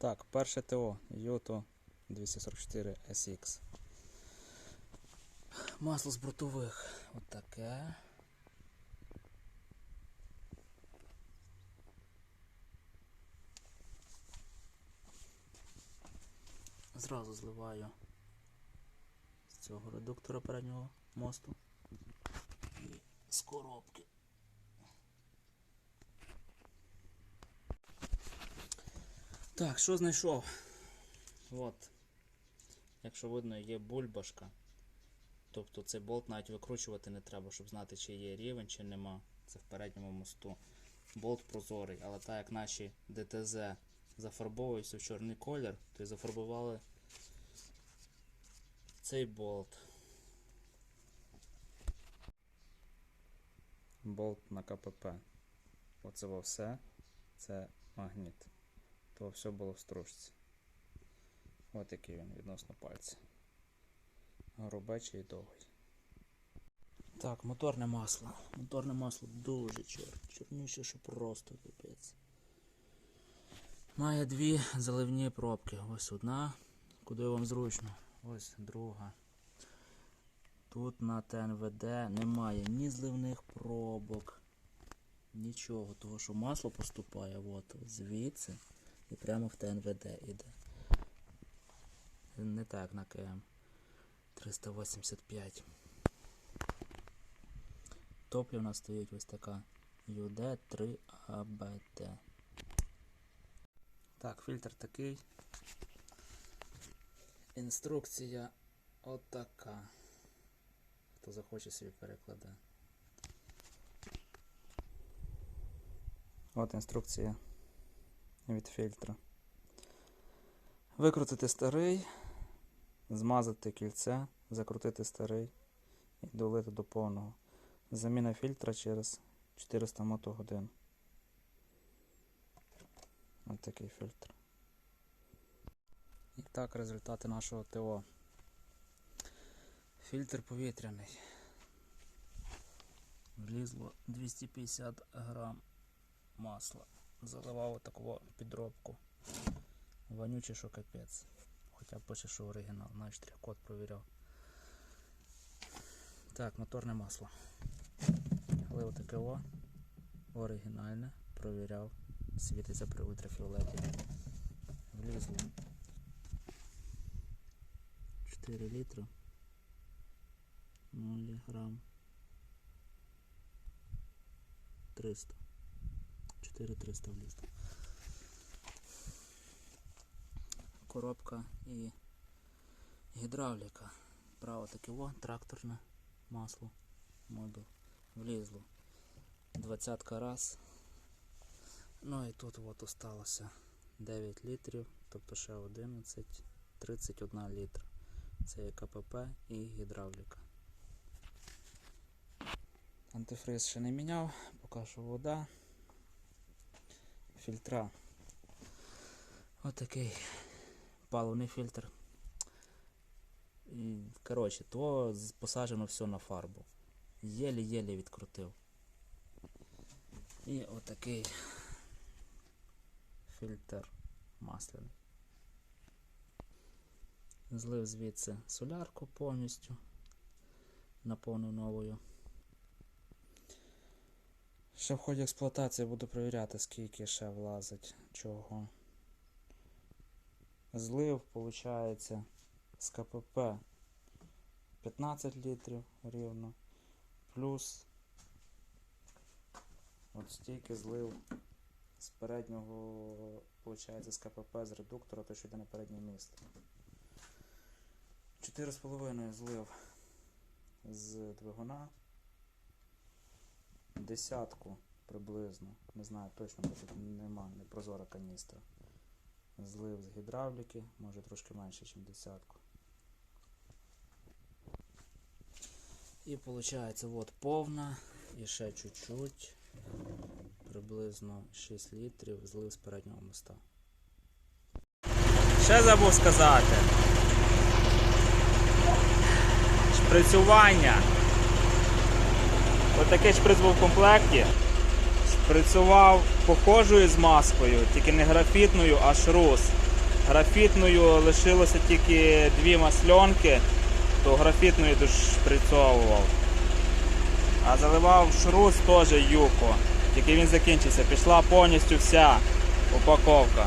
Так, перше ТО Йото 244 SX. Масло з бортових. Отаке. Зразу зливаю з цього редуктора переднього мосту і з коробки. Так, що знайшов? От. Якщо видно, є бульбашка. Тобто цей болт навіть викручувати не треба, щоб знати, чи є рівень, чи нема. Це в передньому мосту. Болт прозорий, але так як наші ДТЗ зафарбовуються в чорний колір, то й зафарбували цей болт. Болт на КПП. Оце все. Це магніт. То все було в стружці. Ось який він відносно пальця. Грубечий і довгий. Так, моторне масло. Моторне масло дуже чор. Чорніше, що просто капець. Має дві заливні пробки. Ось одна, куди вам зручно. Ось друга. Тут на ТНВД немає ні зливних пробок, нічого. Того, що масло поступає от, звідси і прямо в ТНВД іде. Не так на КМ 385. Топлі у нас стоїть ось така UD3ABT. Так, фільтр такий. Інструкція отака. Хто захоче собі перекладе. От інструкція від фільтра. Викрутити старий, змазати кільце, закрутити старий і долити до повного. Заміна фільтра через 400 мотогодин. Ось такий фільтр. І так результати нашого ТО. Фільтр повітряний. Влізло 250 грам масла. Заливав таку підробку. Вонючий, що капець. Хоча пише, що оригінал, навіть штрих-код провіряв. Так, моторне масло. Лив таке о. Оригінальне. Провіряв. Світиться при ультрафіолеті. Влізло. 4 літри. 0 грам. 300. 4300 влізло. Коробка і гідравліка. Право таке о, тракторне масло. Модул. Влізло. Двадцятка раз. Ну і тут от осталося 9 літрів, тобто ще 11, 31 літр. Це є КПП і гідравліка. Антифриз ще не міняв, поки що вода. Фільтра. Отакий паливний фільтр. І, Коротше, то посаджено все на фарбу. Єлі-єлі відкрутив. І отакий фільтр масляний. Злив звідси солярку повністю. Наповнив новою. Ще в ході експлуатації буду перевіряти, скільки ще влазить чого. Злив, виходить, з КПП 15 літрів рівно. Плюс от стільки злив з переднього, виходить, з КПП з редуктора, то що йде на переднє місце. 4,5 злив з двигуна. Десятку приблизно, не знаю точно, бо тут нема, не прозора каністра. Злив з гідравліки, може трошки менше, ніж десятку. І виходить, от повна, і ще чуть-чуть, приблизно 6 літрів злив з переднього моста. Ще забув сказати. Шприцювання. Отакий шприц був в комплекті. Шприцював похожою з маскою, тільки не графітною, а шрус. Графітною лишилося тільки дві масльонки, то графітною дошприцьовував. А заливав шрус теж юко. Тільки він закінчився. Пішла повністю вся упаковка.